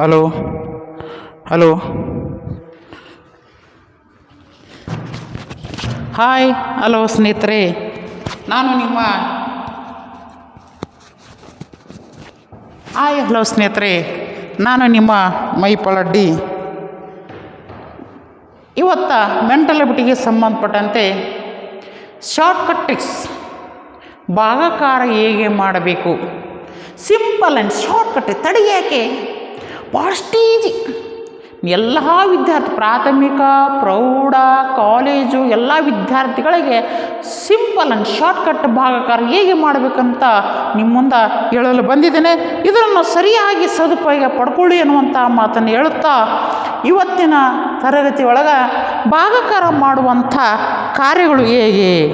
Hello? Hello? Hi, hello ಸ್ನೇಹಿತರೆ. ನಾನು ನಿಮ್ಮ ಹಾಯ್, ಹಲೋ ಸ್ನೇಹಿತರೆ. ನಾನು ನಿಮ್ಮ ಮೈಪಳಡ್ಡಿ ಇವತ್ತ ಮೆಂಟಲ್ ಬಿಟಿಗೆ ಸಂಬಂಧಪಟ್ಟಂತೆ ಶಾರ್ಟ್ಕಟ್ ಟ್ರಿಕ್ಸ್ ಭಾಗಕಾರ ಹೇಗೆ ಮಾಡಬೇಕು? ಸಿಂಪಲ್ ಆ್ಯಂಡ್ ಶಾರ್ಟ್ಕಟ್ ತಡೆಯಾಕೆ ಭಾಳಷ್ಟು ಎಲ್ಲ ವಿದ್ಯಾರ್ಥಿ ಪ್ರಾಥಮಿಕ, ಪ್ರೌಢ, ಕಾಲೇಜು, ಎಲ್ಲ ವಿದ್ಯಾರ್ಥಿಗಳಿಗೆ ಸಿಂಪಲ್ ಆ್ಯಂಡ್ ಶಾರ್ಟ್ಕಟ್ ಭಾಗಕಾರ ಹೇಗೆ ಮಾಡಬೇಕಂತ ನಿಮ್ಮ ಮುಂದೆ ಹೇಳಲು ಬಂದಿದ್ದೇನೆ. ಇದನ್ನು ಸರಿಯಾಗಿ ಸದುಪಯೋಗ ಪಡ್ಕೊಳ್ಳಿ ಅನ್ನುವಂಥ ಮಾತನ್ನು ಹೇಳುತ್ತಾ ಇವತ್ತಿನ ತರಗತಿ ಒಳಗೆ ಭಾಗಕಾರ ಮಾಡುವಂಥ ಕಾರ್ಯಗಳು ಹೇಗೆ?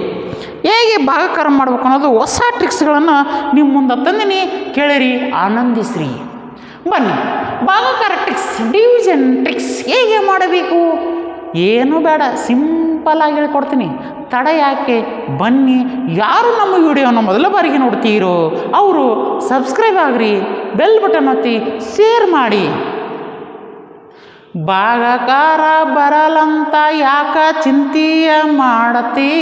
ಹೇಗೆ ಭಾಗಕಾರ ಮಾಡ್ಬೇಕು ಅನ್ನೋದು ಹೊಸ ಟ್ರಿಕ್ಸ್ಗಳನ್ನು ನಿಮ್ಮ ಮುಂದೆ ತಂದಿನಿ. ಕೇಳಿರಿ, ಆನಂದಿಸ್ರಿ. ಬನ್ನಿ. ಭಾಗಾಕಾರ ಟ್ರಿಕ್ಸ್ ಡಿವಿಷನ್ ಟ್ರಿಕ್ಸ್ ಹೇಗೆ ಮಾಡಬೇಕು? ಏನು ಬೇಡ ಸಿಂಪಲಾಗಿ ಹೇಳ್ಕೊಡ್ತೀನಿ. ತಡ ಯಾಕೆ? ಬನ್ನಿ, ಯಾರು ನಮ್ಮ ವಿಡಿಯೋನ ಮೊದಲ ಬಾರಿಗೆ ನೋಡ್ತೀರೋ, ಅವರು ಸಬ್ಸ್ಕ್ರೈಬ್ ಆಗ್ರಿ ಬೆಲ್ ಬಟನ್ ಒತ್ತಿ ಶೇರ್ ಮಾಡಿ. ಭಾಗಕಾರ ಬರಲಂತ ಯಾಕ ಚಿಂತೆಯ ಮಾಡತಿ?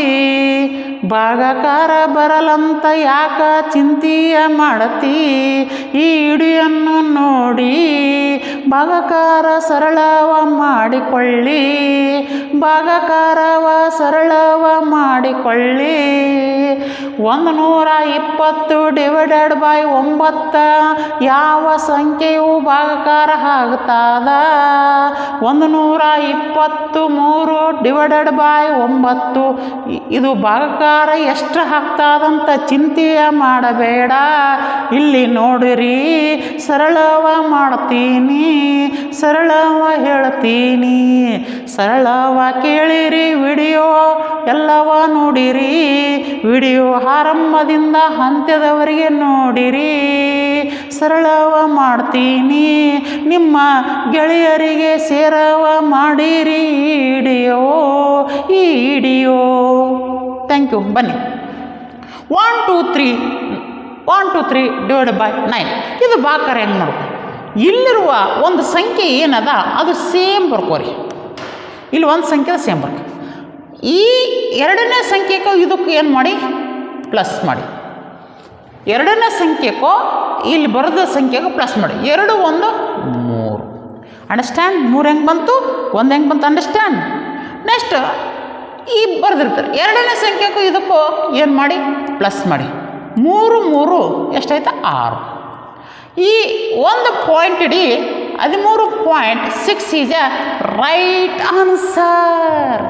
ಭಾಗಕಾರ ಬರಲಂತ ಯಾಕ ಚಿಂತೆಯ ಮಾಡತಿ? ಈ ಇಡಿಯನ್ನು ನೋಡಿ ಭಾಗಕಾರ ಸರಳವ ಮಾಡಿಕೊಳ್ಳಿ. ಭಾಗಕಾರವ ಸರಳವ ಮಾಡಿಕೊಳ್ಳಿ. ಒಂದು ನೂರ ಇಪ್ಪತ್ತು ಡಿವೈಡೆಡ್ ಬೈ ಒಂಬತ್ತ ಯಾವ ಸಂಖ್ಯೆಯು ಭಾಗಕಾರ ಆಗ್ತದ? ಒಂದು ನೂರ ಇಪ್ಪತ್ತು ಮೂರು ಡಿವೈಡೆಡ್ ಬೈ ಒಂಬತ್ತು. ಇದು ಭಾಗಕಾರ ಎಷ್ಟು ಆಗ್ತದಂತ ಚಿಂತೆಯ ಮಾಡಬೇಡ. ಇಲ್ಲಿ ನೋಡಿರಿ, ಸರಳವ ಮಾಡ್ತೀನಿ, ಸರಳವ ಹೇಳ್ತೀನಿ. ಸರಳವ ಕೇಳಿರಿ, ವಿಡಿಯೋ ಎಲ್ಲವ ನೋಡಿರಿ. ವಿಡಿಯೋ ಆರಂಭದಿಂದ ಅಂತ್ಯದವರೆಗೆ ನೋಡಿರಿ. ಸರಳವ ಮಾಡ್ತೀನಿ, ನಿಮ್ಮ ಗೆಳೆಯರಿಗೆ ಸೇರವ ಮಾಡಿರಿ ಇಡಿಯೋ ಈ ವಿಡಿಯೋ. ಥ್ಯಾಂಕ್ ಯು ಬನ್ನಿ. One two three one two three divide by nine ಇದು ಬಾಕರ ಹೆಂಗೆ ಮಾಡ್ಬೇಕು? ಇಲ್ಲಿರುವ ಒಂದು ಸಂಖ್ಯೆ ಏನದ? ಅದು ಸೇಮ್ ಬರ್ಕೋರಿ ಇಲ್ಲಿ ಒಂದು ಸಂಖ್ಯೆ ಸೇಮ್ ಬರ್ಕೊ. ಈ ಎರಡನೇ ಸಂಖ್ಯೆಗೂ ಇದಕ್ಕೆ ಏನು ಮಾಡಿ? ಪ್ಲಸ್ ಮಾಡಿ. ಎರಡನೇ ಸಂಖ್ಯೆಗೂ ಇಲ್ಲಿ ಬರೆದ ಸಂಖ್ಯೆಗೂ ಪ್ಲಸ್ ಮಾಡಿ. ಎರಡು, ಒಂದು, ಮೂರು. ಅಂಡರ್ಸ್ಟ್ಯಾಂಡ್ ಮೂರು ಹೆಂಗೆ ಬಂತು? ಒಂದು ಹೆಂಗೆ ಬಂತು? ಅಂಡರ್ಸ್ಟ್ಯಾಂಡ್ ನೆಕ್ಸ್ಟ್ ಈ ಬರೆದಿರ್ತಾರೆ. ಎರಡನೇ ಸಂಖ್ಯೆಗೂ ಇದಕ್ಕೂ ಏನು ಮಾಡಿ? ಪ್ಲಸ್ ಮಾಡಿ. ಮೂರು ಮೂರು, ಎಷ್ಟಾಯ್ತು? ಆರು. ಈ ಒಂದು ಪಾಯಿಂಟ್ ಇಡೀ ಹದಿಮೂರು point six is a right answer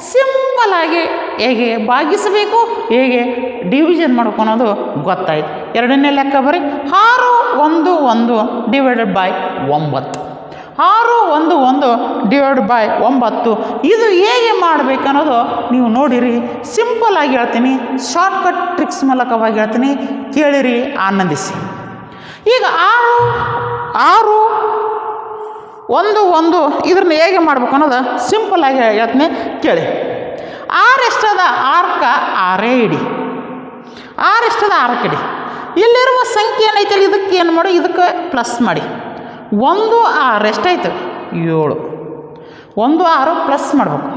simple ಆಗಿ ಹೇಗೆ ಭಾಗಿಸಬೇಕು, ಹೇಗೆ ಡಿವಿಷನ್ ಮಾಡ್ಕೊಳೋದು ಗೊತ್ತಾಯ್ತು. ಎರಡನೇ ಲೆಕ್ಕ ಬರೀ ಆರು, ಒಂದು ಒಂದು ಡಿವೈಡೆಡ್ ಬೈ ಒಂಬತ್ತು. ಆರು, ಒಂದು ಒಂದು ಡಿವೈಡ್ ಬೈ ಒಂಬತ್ತು. ಇದು ಹೇಗೆ ಮಾಡಬೇಕನ್ನೋದು ನೀವು ನೋಡಿರಿ. ಸಿಂಪಲ್ ಆಗಿ ಹೇಳ್ತೀನಿ. ಶಾರ್ಟ್ಕಟ್ ಟ್ರಿಕ್ಸ್ ಮೂಲಕವಾಗಿ ಹೇಳ್ತೀನಿ. ಕೇಳಿರಿ, ಆನಂದಿಸಿ. ಈಗ ಆರು ಆರು, ಒಂದು ಒಂದು ಇದ್ರನ್ನ ಹೇಗೆ ಮಾಡ್ಬೇಕು ಅನ್ನೋದು ಸಿಂಪಲ್ ಆಗಿ ಹೇಳ್ತೀನಿ. ಕೇಳಿ. ಆರು ಎಷ್ಟದ ಆರ್ಕ ಆರೇ ಇಡಿ. ಆರು ಎಷ್ಟದ ಆರಕ್ಕೆ ಇಡಿ. ಇಲ್ಲಿರುವ ಸಂಖ್ಯೆ ಏನೈತಲ್ಲ ಇದಕ್ಕೆ ಏನು ಮಾಡಿ? ಇದಕ್ಕೆ ಪ್ಲಸ್ ಮಾಡಿ. ಒಂದು ಆರು ಎಷ್ಟಾಯಿತು? ಏಳು. ಒಂದು ಆರು ಪ್ಲಸ್ ಮಾಡಬೇಕು.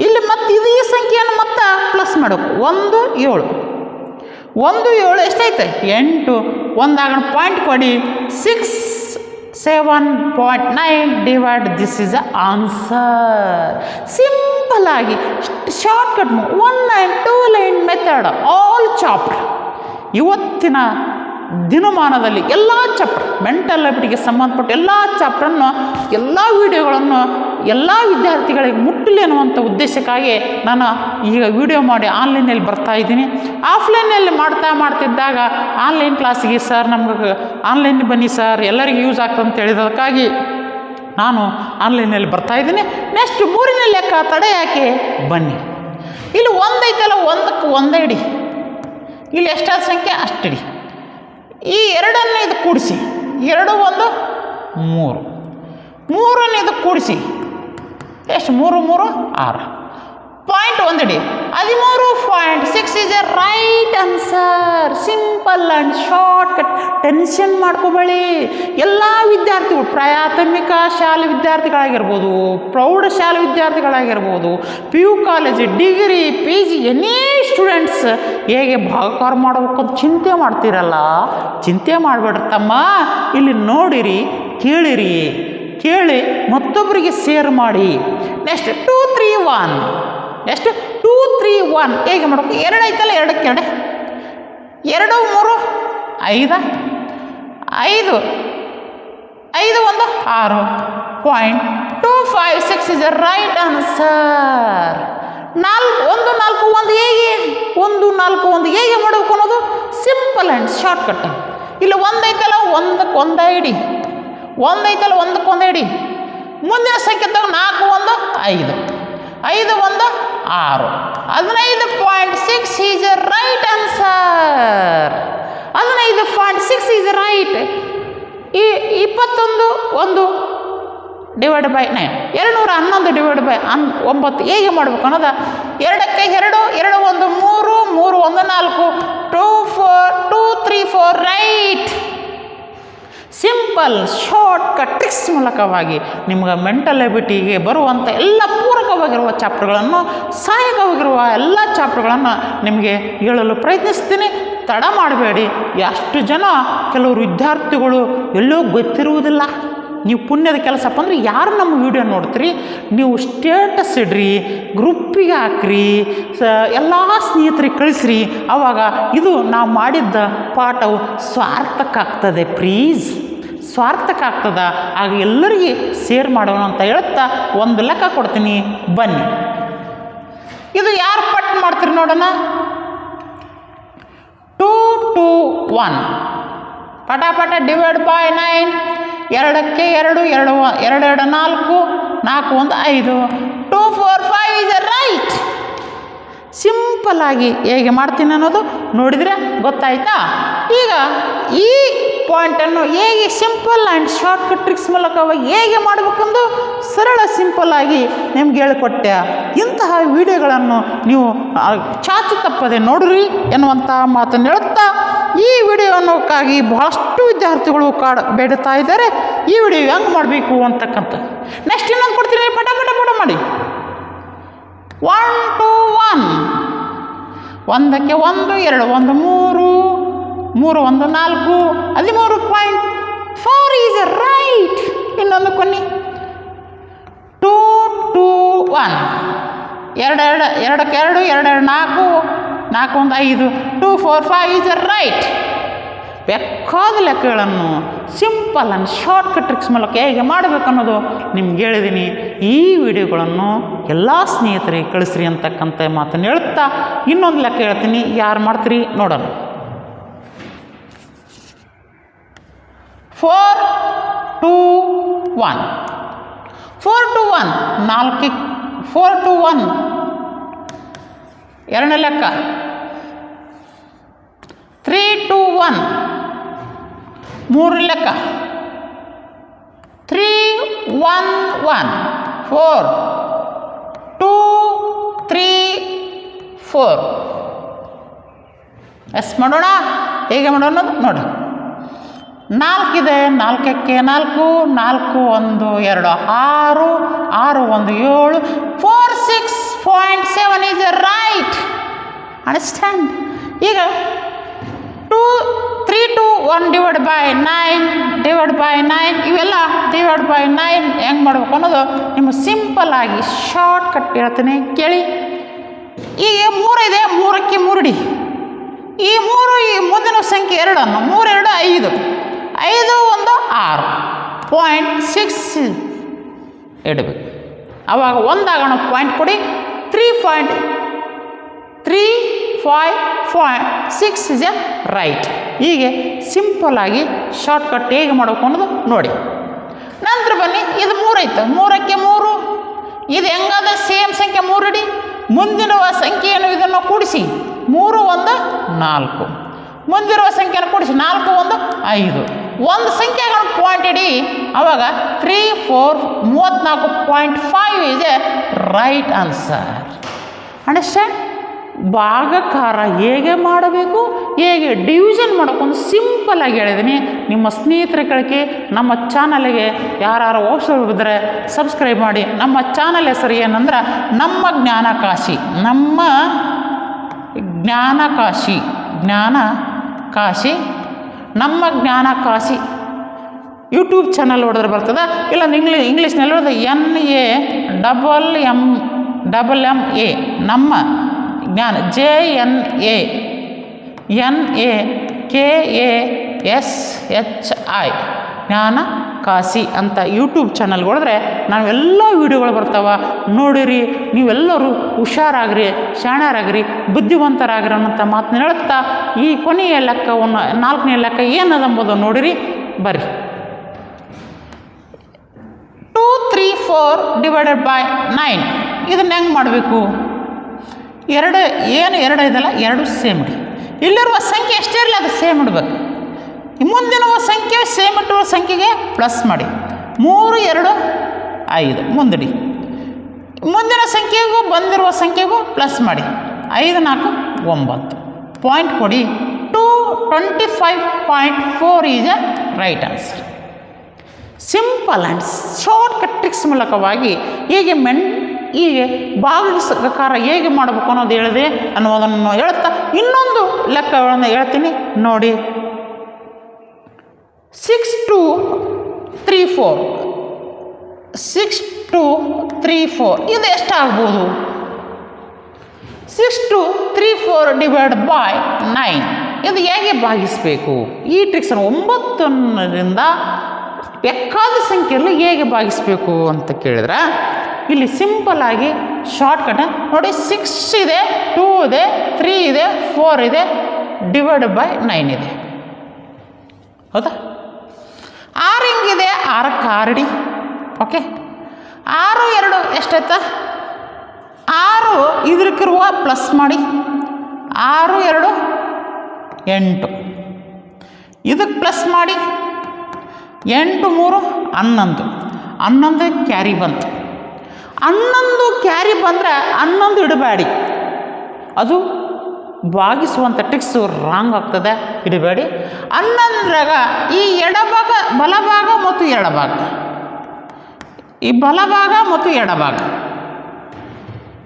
ಇಲ್ಲಿ ಮತ್ತೆ ಇದು ಸಂಖ್ಯೆಯನ್ನು ಮತ್ತೆ ಪ್ಲಸ್ ಮಾಡಬೇಕು. ಒಂದು, ಏಳು. ಒಂದು, ಏಳು ಎಷ್ಟೈತೆ ಎಂಟು. ಒಂದಾಗಣ ಪಾಯಿಂಟ್ ಕೊಡಿ. Six seven point nine divide this is a answer simple ಆಗಿ shortcut one line two line method all chapter ಇವತ್ತಿನ ದಿನಮಾನದಲ್ಲಿ ಎಲ್ಲ ಚಾಪ್ಟರ್ ಮೆಂಟಲ್ ಅಬಿಟಿಗೆ ಸಂಬಂಧಪಟ್ಟ ಎಲ್ಲ ಚಾಪ್ಟರನ್ನು ಎಲ್ಲ ವಿಡಿಯೋಗಳನ್ನು ಎಲ್ಲ ವಿದ್ಯಾರ್ಥಿಗಳಿಗೆ ಮುಟ್ಟಲಿ ಅನ್ನುವಂಥ ಉದ್ದೇಶಕ್ಕಾಗಿ ನಾನು ಈಗ ವಿಡಿಯೋ ಮಾಡಿ ಆನ್ಲೈನಲ್ಲಿ ಬರ್ತಾ ಇದ್ದೀನಿ. ಆಫ್ಲೈನಲ್ಲಿ ಮಾಡ್ತಾ ಮಾಡ್ತಿದ್ದಾಗ ಆನ್ಲೈನ್ ಕ್ಲಾಸಿಗೆ ಸರ್ ನಮ್ಗೆ ಆನ್ಲೈನ್ ಬನ್ನಿ ಸರ್ ಎಲ್ಲರಿಗೂ ಯೂಸ್ ಆಗ್ತದೆ ಅಂತ ಹೇಳಿದಕ್ಕಾಗಿ ನಾನು ಆನ್ಲೈನಲ್ಲಿ ಬರ್ತಾ ಇದ್ದೀನಿ. ನೆಕ್ಸ್ಟ್ ಮೂರಿನ ಲೆಕ್ಕ ತಡೆ ಯಾಕೆ? ಬನ್ನಿ. ಇಲ್ಲಿ ಒಂದೈತಲ್ಲ, ಒಂದಕ್ಕೆ ಒಂದೇ ಇಡಿ ಇಲ್ಲಿ ಎಷ್ಟಾದ ಸಂಖ್ಯೆ? ಅಷ್ಟಿಡಿ ಈ ಎರಡನ್ನು ಇದು ಕೂಡಿಸಿ. ಎರಡು, ಒಂದು, ಮೂರು. ಮೂರನ್ನು ಇದು ಕೂಡಿಸಿ. ಎಷ್ಟು? ಮೂರು ಮೂರು, ಆರು. ಪಾಯಿಂಟ್ ಒಂದಿಡಿ. ಹದಿಮೂರು point six is a right answer simple and shortcut tension ಮಾಡ್ಕೋಬೇಡಿ. ಎಲ್ಲ ವಿದ್ಯಾರ್ಥಿಗಳು, ಪ್ರಾಥಮಿಕ ಶಾಲೆ ವಿದ್ಯಾರ್ಥಿಗಳಾಗಿರ್ಬೋದು ಪ್ರೌಢಶಾಲೆ ವಿದ್ಯಾರ್ಥಿಗಳಾಗಿರ್ಬೋದು P U college degree P G any students ಹೇಗೆ ಭಾಗಕಾರ ಮಾಡಬೇಕು ಅಂತ ಚಿಂತೆ ಮಾಡ್ತೀರಲ್ಲ? ಚಿಂತೆ ಮಾಡಬೇಡ್ರಿ ತಮ್ಮ. ಇಲ್ಲಿ ನೋಡಿರಿ, ಕೇಳಿರಿ. ಕೇಳಿ ಮತ್ತೊಬ್ಬರಿಗೆ ಸೇರ್ ಮಾಡಿ. ನೆಕ್ಸ್ಟ್ ಟೂ ತ್ರೀ ಒನ್ ಎಷ್ಟು? ಟೂ ತ್ರೀ ಒನ್ ಹೇಗೆ ಮಾಡಬೇಕು? ಎರಡು ಐತಲ್ಲ ಎರಡಕ್ಕೆ ಎರಡು ಎರಡು, ಮೂರು, ಐದ, ಐದು. ಐದು ಒಂದು, ಆರು. Point two five six is right answer ನಾಲ್ಕು, ಒಂದು ನಾಲ್ಕು, ಒಂದು ಹೇಗೆ? ಒಂದು, ನಾಲ್ಕು, ಒಂದು ಹೇಗೆ ಮಾಡಬೇಕು ಅನ್ನೋದು ಸಿಂಪಲ್ ಆ್ಯಂಡ್ ಶಾರ್ಟ್ಕಟ್ ಇಲ್ಲಿ ಒಂದೈತಲ್ಲ ಒಂದಕ್ಕೆ ಒಂದು ಇಡಿ. ಒಂದೈತಲ್ಲ ಒಂದಕ್ಕೆ ಒಂದು ಇಡಿ. ಮುಂದಿನ ಸಂಖ್ಯೆ ತಗೊಂಡು ನಾಲ್ಕು, ಒಂದು, ಐದು. ಐದು, ಒಂದು ಆರು ಹದಿನೈದು point six is a right answer ಹದಿನೈದು ಪಾಯಿಂಟ್ ಸಿಕ್ಸ್ ಈಸ್ ರೈಟ್ ಈ ಇಪ್ಪತ್ತೊಂದು ಒಂದು ಡಿವೈಡ್ ಬೈ ನೈನ್ ಎರಡು ನೂರ ಹನ್ನೊಂದು ಡಿವೈಡ್ ಬೈ ಅನ್ ಒಂಬತ್ತು ಹೇಗೆ ಮಾಡ್ಬೇಕು ಅನ್ನೋದು? ಎರಡಕ್ಕೆ ಎರಡು ಎರಡು ಒಂದು ಮೂರು ಮೂರು ಒಂದು ನಾಲ್ಕು two four two three four right simple shortcut tricks ಮೂಲಕವಾಗಿ ನಿಮ್ಗೆ ಮೆಂಟಲ್ ಎಬಿಟಿಗೆ ಬರುವಂಥ ಎಲ್ಲ ಪೂರಕವಾಗಿರುವ ಚಾಪ್ಟರ್ಗಳನ್ನು, ಸಹಾಯಕವಾಗಿರುವ ಎಲ್ಲ ಚಾಪ್ಟರ್ಗಳನ್ನು ನಿಮಗೆ ಹೇಳಲು ಪ್ರಯತ್ನಿಸ್ತೀನಿ. ತಡ ಮಾಡಬೇಡಿ. ಎಷ್ಟು ಜನ ಕೆಲವರು ವಿದ್ಯಾರ್ಥಿಗಳು ಎಲ್ಲೋ ಗೊತ್ತಿರುವುದಿಲ್ಲ. ನೀವು ಪುಣ್ಯದ ಕೆಲಸಪ್ಪ ಅಂದ್ರೆ ಯಾರು ನಮ್ಮ ವಿಡಿಯೋ ನೋಡ್ತೀರಿ? ನೀವು ಸ್ಟೇಟಸ್ ಇಡ್ರಿ ಗ್ರೂಪಿಗೆ ಹಾಕ್ರಿ, ಸ, ಎಲ್ಲ ಸ್ನೇಹಿತರಿಗೆ ಕಳಿಸ್ರಿ. ಆವಾಗ ಇದು ನಾವು ಮಾಡಿದ್ದ ಪಾಠವು ಸಾರ್ಥಕ ಆಗ್ತದೆ ಪ್ಲೀಸ್ ಸ್ವಾರ್ಥಕ ಆಗ್ತದ, ಆಗ ಎಲ್ಲರಿಗೆ ಸೇರ್ ಮಾಡೋಣ ಅಂತ ಹೇಳ್ತಾ ಒಂದು ಲೆಕ್ಕ ಕೊಡ್ತೀನಿ, ಬನ್ನಿ. ಇದು ಯಾರು ಪಟ್ ಮಾಡ್ತೀರಿ ನೋಡೋಣ? Two two one. ಪಟಾಪಟ ಪಟ ಡಿವೈಡ್ ಬೈ ನೈನ್. ಎರಡಕ್ಕೆ ಎರಡು ಎರಡು ಎರಡೆರಡು ನಾಲ್ಕು ನಾಲ್ಕು, ಒಂದು, ಐದು. Two, four, five is a right. Simple ಆಗಿ ಹೇಗೆ ಮಾಡ್ತೀನಿ ಅನ್ನೋದು ನೋಡಿದರೆ ಗೊತ್ತಾಯ್ತಾ? ಈಗ ಈ ಪಾಯಿಂಟನ್ನು ಹೇಗೆ ಸಿಂಪಲ್ ಆ್ಯಂಡ್ ಶಾರ್ಟ್ಕಟ್ ಟ್ರಿಕ್ಸ್ ಮೂಲಕವಾಗಿ ಹೇಗೆ ಮಾಡಬೇಕೆಂದು ಸರಳ ಸಿಂಪಲ್ ಆಗಿ ನಿಮ್ಗೆ ಹೇಳಿಕೊಟ್ಟೆ. ಇಂತಹ ವಿಡಿಯೋಗಳನ್ನು ನೀವು ಚಾಚು ತಪ್ಪದೆ ನೋಡ್ರಿ ಎನ್ನುವಂಥ ಮಾತನ್ನು ಹೇಳುತ್ತಾ, ಈ ವಿಡಿಯೋನಕ್ಕಾಗಿ ಬಹಳಷ್ಟು ವಿದ್ಯಾರ್ಥಿಗಳು ಕಾಡ, ಬೇಡುತ್ತಾ ಇದ್ದಾರೆ. ಈ ವಿಡಿಯೋ ಹೆಂಗೆ ಮಾಡಬೇಕು ಅಂತಕ್ಕಂಥ ನೆಕ್ಸ್ಟ್ ಇನ್ನೊಂದು ಕೊಡ್ತೀನಿ ಪಟ ಪಟ ಪಟ ಮಾಡಿ. ಒನ್ ಟು ಒನ್ ಒಂದಕ್ಕೆ ಒಂದು, ಎರಡು, ಒಂದು, ಮೂರು. ಮೂರು ಒಂದು ನಾಲ್ಕು ಹದಿಮೂರು ಪಾಯಿಂಟ್ ಫೋರ್ ಈಸ್ ರೈಟ್ ಇನ್ನೊಂದು ಕೊನ್ನಿ. ಟೂ ಟೂ ಒನ್ ಎರಡೆರಡು ಎರಡಕ್ಕೆ ಎರಡು ಎರಡೆರಡು ನಾಲ್ಕು ನಾಲ್ಕು, ಒಂದು, ಐದು. Two four five is a right ಬೇಕಾದ ಲೆಕ್ಕಗಳನ್ನು ಸಿಂಪಲ್ ಆ್ಯಂಡ್ ಶಾರ್ಟ್ಕಟ್ ಟ್ರಿಕ್ಸ್ ಮೂಲಕ ಹೇಗೆ ಮಾಡಬೇಕು ಅನ್ನೋದು ನಿಮ್ಗೆ ಹೇಳಿದ್ದೀನಿ ಈ ವಿಡಿಯೋಗಳನ್ನು ಎಲ್ಲ ಸ್ನೇಹಿತರಿಗೆ ಕಳಿಸ್ರಿ ಅಂತಕ್ಕಂಥ ಮಾತನ್ನು ಹೇಳ್ತಾ ಇನ್ನೊಂದು ಲೆಕ್ಕ ಹೇಳ್ತೀನಿ. ಯಾರು ಮಾಡ್ತೀರಿ? ನೋಡೋಣ. Four two one four two one ನಾಲ್ಕು ಫೋರ್ ಟು ಒನ್ ಎರಡನೇ ಲೆಕ್ಕ. ತ್ರೀ ಟು ಒನ್ ಮೂರು ಲೆಕ್ಕ. Three one one four two three four S ಮಾಡೋಣ? ಹೇಗೆ ಮಾಡೋಣ ನೋಡಿ. ನಾಲ್ಕಿದೆ, ನಾಲ್ಕಕ್ಕೆ ನಾಲ್ಕು ನಾಲ್ಕು, ಒಂದು, ಎರಡು, ಆರು ಆರು, ಒಂದು, ಏಳು four six point seven is a right understand ಈಗ two three two one divide by nine divide by nine ಇವೆಲ್ಲ ಡಿವೈಡ್ ಬೈ ನೈನ್ ಹೆಂಗೆ ಮಾಡ್ಬೇಕು ಅನ್ನೋದು ನಿಮಗೆ ಸಿಂಪಲ್ ಆಗಿ ಶಾರ್ಟ್ ಕಟ್ ಹೇಳ್ತೀನಿ, ಕೇಳಿ. ಈಗ ಇದೆ, ಮೂರಕ್ಕೆ ಮುರುಡಿ ಈ ಮೂರು, ಈ ಮುಂದಿನ ಸಂಖ್ಯೆ ಎರಡನ್ನು ಮೂರೆರಡು ಐದು. ಐದು, ಒಂದು, ಆರು. ಪಾಯಿಂಟ್ ಸಿಕ್ಸ್ ಇಡಬೇಕು. ಆವಾಗ ಒಂದಾಗೋಣ ಪಾಯಿಂಟ್ ಕೊಡಿ. Three point three five point six is a right ಹೀಗೆ ಸಿಂಪಲ್ಲಾಗಿ ಶಾರ್ಟ್ಕಟ್ ಹೇಗೆ ಮಾಡಬೇಕು ಅನ್ನೋದು ನೋಡಿ. ನಂತರ ಬನ್ನಿ, ಇದು ಮೂರೈತೆ. ಮೂರಕ್ಕೆ ಮೂರು. ಇದು ಹೆಂಗಾದ? ಸೇಮ್ ಸಂಖ್ಯೆ ಮೂರಿಡಿ ಮುಂದಿನ ಸಂಖ್ಯೆಯನ್ನು ಇದನ್ನು ಕೂಡಿಸಿ. ಮೂರು, ಒಂದು, ನಾಲ್ಕು. ಮುಂದಿರುವ ಸಂಖ್ಯೆಯನ್ನು ಕೂಡಿಸಿ. ನಾಲ್ಕು, ಒಂದು, ಐದು. ಒಂದು ಸಂಖ್ಯೆಗಳ ಕ್ವಾಂಟಿಟಿ ಅವಾಗ ತ್ರೀ ಫೋರ್ ಮೂವತ್ತ್ನಾಲ್ಕು point five is a right answer understand ಭಾಗಕಾರ ಹೇಗೆ ಮಾಡಬೇಕು? ಹೇಗೆ ಡಿವಿಷನ್ ಮಾಡೋಕ್ಕೊಂದು ಸಿಂಪಲಾಗಿ ಹೇಳಿದ್ದೀನಿ ನಿಮ್ಮ ಸ್ನೇಹಿತರ ಕೇಳಿಕೆ ನಮ್ಮ ಚಾನಲ್ಗೆ ಯಾರು ಬಿದ್ದರೆ ಸಬ್ಸ್ಕ್ರೈಬ್ ಮಾಡಿ. ನಮ್ಮ ಚಾನಲ್ ಹೆಸರು ಏನಂದ್ರೆ ನಮ್ಮ ಜ್ಞಾನಕಾಶಿ. ನಮ್ಮ ಜ್ಞಾನಕಾಶಿ. ಜ್ಞಾನ ಕಾಶಿ, ನಮ್ಮ ಜ್ಞಾನ ಕಾಶಿ. ಯೂಟ್ಯೂಬ್ ಚಾನಲ್ ಹೊಡೆದ್ರೆ ಬರ್ತದೆ, ಇಲ್ಲ ಇಂಗ್ಲಿ ಇಂಗ್ಲೀಷ್ನಲ್ಲಿ ಹೊಡೆದ N A double M double M A ನಮ್ಮ ಜ್ಞಾನ J N A N A K A S H I ಜ್ಞಾನ ಕಾಶಿ ಅಂತ ಯೂಟ್ಯೂಬ್ ಚಾನಲ್ ಹೊಡೆದ್ರೆ ನಾವೆಲ್ಲ ವೀಡಿಯೋಗಳು ಬರ್ತಾವೆ, ನೋಡಿರಿ, ನೀವೆಲ್ಲರೂ ಹುಷಾರಾಗ್ರಿ ಶಾಣ್ಯರಾಗ್ರಿ ಬುದ್ಧಿವಂತರಾಗ್ರಿ ಅನ್ನೋಂಥ ಮಾತನ್ನ ಹೇಳುತ್ತಾ ಈ ಕೊನೆಯ ಲೆಕ್ಕವನ್ನು ನಾಲ್ಕನೇ ಲೆಕ್ಕ ಏನದಂಬುದು ನೋಡಿರಿ, ಬರ್ರಿ. Two three four divided by nine ಇದನ್ನು ಹೆಂಗೆ ಮಾಡಬೇಕು? ಎರಡು, ಏನು ಎರಡು ಇದಲ್ಲ, ಎರಡು ಸೇಮ್ ಇಡಿ. ಇಲ್ಲಿರುವ ಸಂಖ್ಯೆ ಎಷ್ಟೇ ಇರಲಿ ಅದು ಸೇಮ್ ಇಡಬೇಕು. ಮುಂದಿನ ಸಂಖ್ಯೆ ಸೇಮ್ ಇಟ್ಟುವ ಸಂಖ್ಯೆಗೆ ಪ್ಲಸ್ ಮಾಡಿ. ಮೂರು, ಎರಡು ಐದು. ಮುಂದಿಡಿ ಮುಂದಿನ ಸಂಖ್ಯೆಗೂ ಬಂದಿರುವ ಸಂಖ್ಯೆಗೂ ಪ್ಲಸ್ ಮಾಡಿ. ಐದು, ನಾಲ್ಕು, ಒಂಬತ್ತು. ಪಾಯಿಂಟ್ ಕೊಡಿ. Two twenty five point four is a right answer simple and shortcut tricks ಮೂಲಕವಾಗಿ ಹೇಗೆ ಮೆನ್, ಹೀಗೆ ಭಾಗಕಾರ ಹೇಗೆ ಮಾಡಬೇಕು ಅನ್ನೋದು ಹೇಳಿದೆ ಅನ್ನೋದನ್ನು ಹೇಳ್ತಾ ಇನ್ನೊಂದು ಲೆಕ್ಕಗಳನ್ನು ಹೇಳ್ತೀನಿ. ನೋಡಿ. Six two three four six two three four ಇದು ಎಷ್ಟಾಗ್ಬೋದು? Six two three four divide by nine ಇದು ಹೇಗೆ ಭಾಗಿಸಬೇಕು? ಈ ಟ್ರಿಕ್ಸನ್ನು ಒಂಬತ್ತರಿಂದ ಬೇಕಾದ ಸಂಖ್ಯೆಯಲ್ಲಿ ಹೇಗೆ ಭಾಗಿಸಬೇಕು ಅಂತ ಕೇಳಿದ್ರೆ, ಇಲ್ಲಿ ಸಿಂಪಲ್ಲಾಗಿ ಶಾರ್ಟ್ಕಟ್ ನೋಡಿ. ಸಿಕ್ಸ್ ಇದೆ ಟೂ ಇದೆ ತ್ರೀ ಇದೆ ಫೋರ್ ಇದೆ ಡಿವೈಡ್ ಬೈ ನೈನ್ ಇದೆ. ಹೌದಾ? ಆರು ಹಿಂಗಿದೆ? ಆರಕ್ಕೆ ಆರಡಿ. ಓಕೆ ಆರು, ಎರಡು ಎಷ್ಟಾಯ್ತಾ? ಆರು ಇದಕ್ಕಿರುವ ಪ್ಲಸ್ ಮಾಡಿ. ಆರು, ಎರಡು, ಎಂಟು. ಇದಕ್ಕೆ ಪ್ಲಸ್ ಮಾಡಿ. ಎಂಟು, ಮೂರು, ಹನ್ನೊಂದು. ಹನ್ನೊಂದು ಕ್ಯಾರಿ ಬಂತು. ಹನ್ನೊಂದು ಕ್ಯಾರಿ ಬಂದರೆ ಹನ್ನೊಂದು ಇಡಬೇಡಿ. ಅದು ಭಾಗಿಸುವಂಥ ಟಿಕ್ಸ್ ರಾಂಗ್ ಆಗ್ತದೆ. ಇಡಬೇಡಿ. ಹನ್ನೊಂದರಾಗ ಈ ಎಡಭಾಗ ಬಲಭಾಗ ಮತ್ತು ಎಡಭಾಗ. ಈ ಬಲಭಾಗ ಮತ್ತು ಎಡಭಾಗ.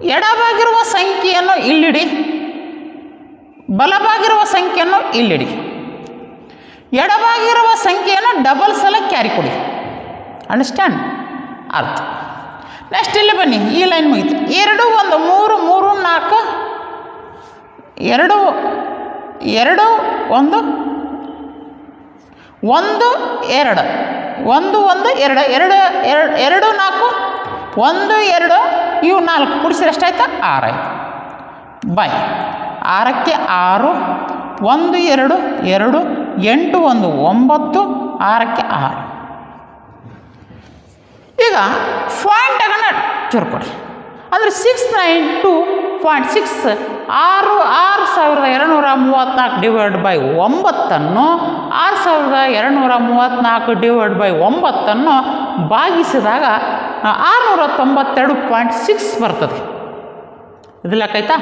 ಎಡಭಾಗಿರುವ ಸಂಖ್ಯೆಯನ್ನು ಇಲ್ಲಿಡಿ. ಬಲಭಾಗಿರುವ ಸಂಖ್ಯೆಯನ್ನು ಇಲ್ಲಿಡಿ. ಎಡಭಾಗಿರುವ ಸಂಖ್ಯೆಯನ್ನು ಡಬಲ್ ಸಲ ಕ್ಯಾರಿ ಕೊಡಿ. ಅಂಡರ್ಸ್ಟ್ಯಾಂಡ್ ಅರ್ಥ. ನೆಕ್ಸ್ಟ್ ಇಲ್ಲಿ ಬನ್ನಿ, ಈ ಲೈನ್ ಮುಗಿತು. ಎರಡು, ಒಂದು, ಮೂರು ಮೂರು, ನಾಲ್ಕು, ಎರಡು ಎರಡು, ಒಂದು ಒಂದು, ಎರಡು. ಒಂದು ಒಂದು, ಎರಡು ಎರಡು ಎರಡು ಎರಡು, ನಾಲ್ಕು. ಒಂದು, ಎರಡು, ಇವು ನಾಲ್ಕು. ಕುಡಿಸಿದ್ರೆ ಎಷ್ಟಾಯ್ತು? ಆರಾಯ್ತು ಬಾಯ್. ಆರಕ್ಕೆ ಆರು, ಒಂದು, ಎರಡು ಎರಡು, ಎಂಟು, ಒಂದು, ಒಂಬತ್ತು, ಆರಕ್ಕೆ ಆರು. ಈಗ ಪಾಯಿಂಟ್ ಚೂರು ಚುರ್ಕೊಡ್ರಿ ಅಂದರೆ six nine two point six ಆರು ಆರು ಸಾವಿರದ ಎರಡುನೂರ ಮೂವತ್ತ್ನಾಲ್ಕು ಡಿವೈಡ್ ಬೈ ಒಂಬತ್ತನ್ನು ಆರು ಸಾವಿರದ ಎರಡುನೂರ ಮೂವತ್ತ್ನಾಲ್ಕು ಡಿವೈಡ್ ಬೈ ಒಂಬತ್ತನ್ನು ಭಾಗಿಸಿದಾಗ ಆರುನೂರ ತೊಂಬತ್ತೆರಡು ಪಾಯಿಂಟ್ ಸಿಕ್ಸ್ ಬರ್ತದೆ. ಇದು ಲೆಕ್ಕಾಯ್ತಾ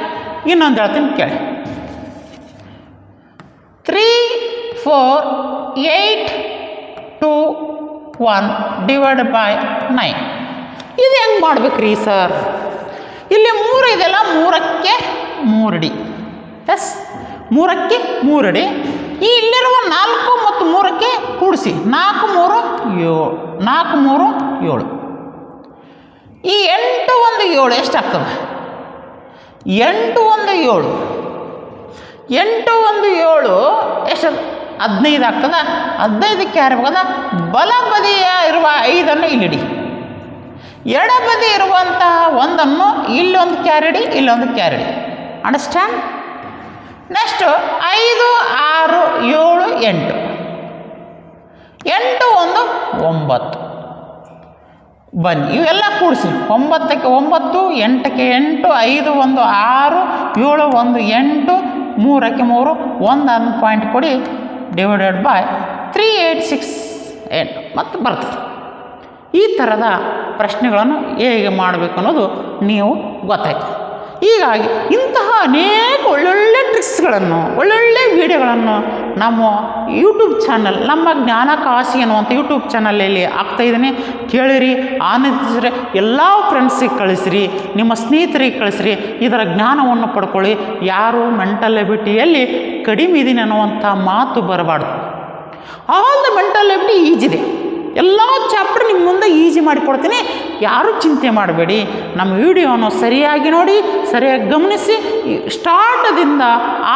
ಇನ್ನೊಂದು ಹೇಳ್ತೀನಿ ಕೇಳಿ. Three four eight two one divide by nine ಇದು ಹೆಂಗೆ ಮಾಡ್ಬೇಕ್ರಿ ಸರ್ ಇಲ್ಲಿ ಮೂರು ಇದೆಲ್ಲ ಮೂರಕ್ಕೆ ಮೂರಡಿ ಎಸ್ ಮೂರಕ್ಕೆ ಮೂರಡಿ. ಈ ಇಲ್ಲಿರುವ ನಾಲ್ಕು ಮತ್ತು ಮೂರಕ್ಕೆ ಕೂಡಿಸಿ. ನಾಲ್ಕು, ಮೂರು, ಏಳು. ನಾಲ್ಕು, ಮೂರು, ಏಳು. ಈ ಎಂಟು, ಒಂದು, ಏಳು ಎಷ್ಟಾಗ್ತದೆ ಎಂಟು, ಒಂದು, ಏಳು. ಎಂಟು, ಒಂದು, ಏಳು ಎಷ್ಟು ಹದಿನೈದು ಆಗ್ತದ? ಹದಿನೈದಕ್ಕೆ ಯಾರು ಬಲ ಬದಿಯ ಇರುವ ಐದನ್ನು ಇಲ್ಲಿಡಿ. ಎಡಬದಿ ಇರುವಂತಹ ಒಂದನ್ನು ಇಲ್ಲೊಂದು ಕ್ಯಾರಿಡಿ ಇಲ್ಲೊಂದು ಕ್ಯಾರಿಡಿ ಅಂಡರ್ಸ್ಟ್ಯಾಂಡ್ ನೆಕ್ಸ್ಟು ಐದು, ಆರು, ಏಳು, ಎಂಟು. ಎಂಟು, ಒಂದು, ಒಂಬತ್ತು. ಬನ್ನಿ, ಇವೆಲ್ಲ ಕೂಡಿಸಿ. ಒಂಬತ್ತಕ್ಕೆ ಒಂಬತ್ತು, ಎಂಟಕ್ಕೆ ಎಂಟು, ಐದು, ಒಂದು, ಆರು, ಏಳು, ಒಂದು, ಎಂಟು, ಮೂರಕ್ಕೆ ಮೂರು ಒಂದು ಒಂದು ಪಾಯಿಂಟ್ ಕೊಡಿ. Divided by three eight six eight ಮತ್ತು ಬರ್ತದೆ. ಈ ಥರದ ಪ್ರಶ್ನೆಗಳನ್ನು ಹೇಗೆ ಮಾಡಬೇಕು ಅನ್ನೋದು ನೀವು ಗೊತ್ತಾಯ್ತು. ಹೀಗಾಗಿ ಇಂತಹ ಅನೇಕ ಒಳ್ಳೊಳ್ಳೆ ಟ್ರಿಕ್ಸ್ಗಳನ್ನು ಒಳ್ಳೊಳ್ಳೆ ವಿಡಿಯೋಗಳನ್ನು ನಮ್ಮ ಯೂಟ್ಯೂಬ್ ಚಾನಲ್, ನಮ್ಮ ಜ್ಞಾನ ಜ್ಞಾನಕಾಶಿ ಅನ್ನುವಂಥ ಯೂಟ್ಯೂಬ್ ಚಾನಲಲ್ಲಿ ಇದ್ದೀನಿ. ಕೇಳಿರಿ, ಆನಂದಿಸ್ರಿ, ಎಲ್ಲ ಫ್ರೆಂಡ್ಸಿಗೆ ಕಳಿಸ್ರಿ, ನಿಮ್ಮ ಸ್ನೇಹಿತರಿಗೆ ಕಳಿಸ್ರಿ, ಇದರ ಜ್ಞಾನವನ್ನು ಪಡ್ಕೊಳ್ಳಿ. ಯಾರು ಮೆಂಟಲ್ ಎಬಿಟಿಯಲ್ಲಿ ಕಡಿಮೆ ಇದೀನಿ ಅನ್ನುವಂಥ ಮಾತು ಬರಬಾರ್ದು. ಆಲ್ ದ ಮೆಂಟಲ್ ಎಬಿಟಿ ಈಜಿದೆ ಎಲ್ಲ ಚಾಪ್ಟರ್ ನಿಮ್ಮ ಮುಂದೆ ಈಜಿ ಮಾಡಿಕೊಡ್ತೀನಿ ಯಾರೂ ಚಿಂತೆ ಮಾಡಬೇಡಿ. ನಮ್ಮ ವಿಡಿಯೋವನ್ನು ಸರಿಯಾಗಿ ನೋಡಿ, ಸರಿಯಾಗಿ ಗಮನಿಸಿ ಸ್ಟಾರ್ಟದಿಂದ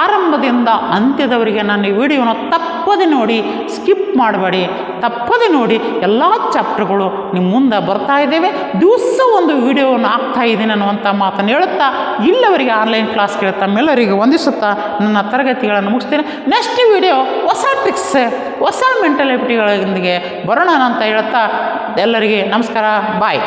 ಆರಂಭದಿಂದ ಅಂತ್ಯದವರೆಗೆ ನಾನು ಈ ವಿಡಿಯೋನ ತಪ್ಪದೆ ನೋಡಿ, ಸ್ಕಿಪ್ ಮಾಡಬೇಡಿ. ತಪ್ಪದೆ ನೋಡಿ ಎಲ್ಲ ಚಾಪ್ಟರ್ಗಳು ನಿಮ್ಮ ಮುಂದೆ ಬರ್ತಾ ಇದ್ದೇವೆ. ದಿವಸ ಒಂದು ವಿಡಿಯೋವನ್ನು ಆಗ್ತಾ ಇದ್ದೀನಿ ಅನ್ನುವಂಥ ಮಾತನ್ನು ಹೇಳುತ್ತಾ, ಇಲ್ಲವರಿಗೆ ಆನ್ಲೈನ್ ಕ್ಲಾಸ್ ಕೇಳುತ್ತಾ ಮೆಲ್ಲರಿಗೆ ವಂದಿಸುತ್ತಾ ನನ್ನ ತರಗತಿಗಳನ್ನು ಮುಗಿಸ್ತೇನೆ. ನೆಕ್ಸ್ಟ್ ವಿಡಿಯೋ ಹೊಸ ಟ್ರಿಕ್ಸ್ ಹೊಸ ಮೆಂಟಾಲಿಟಿಗಳೊಂದಿಗೆ ಬರೋಣ ಅಂತ ಹೇಳುತ್ತಾ, ಎಲ್ಲರಿಗೆ ನಮಸ್ಕಾರ ಬಾಯ್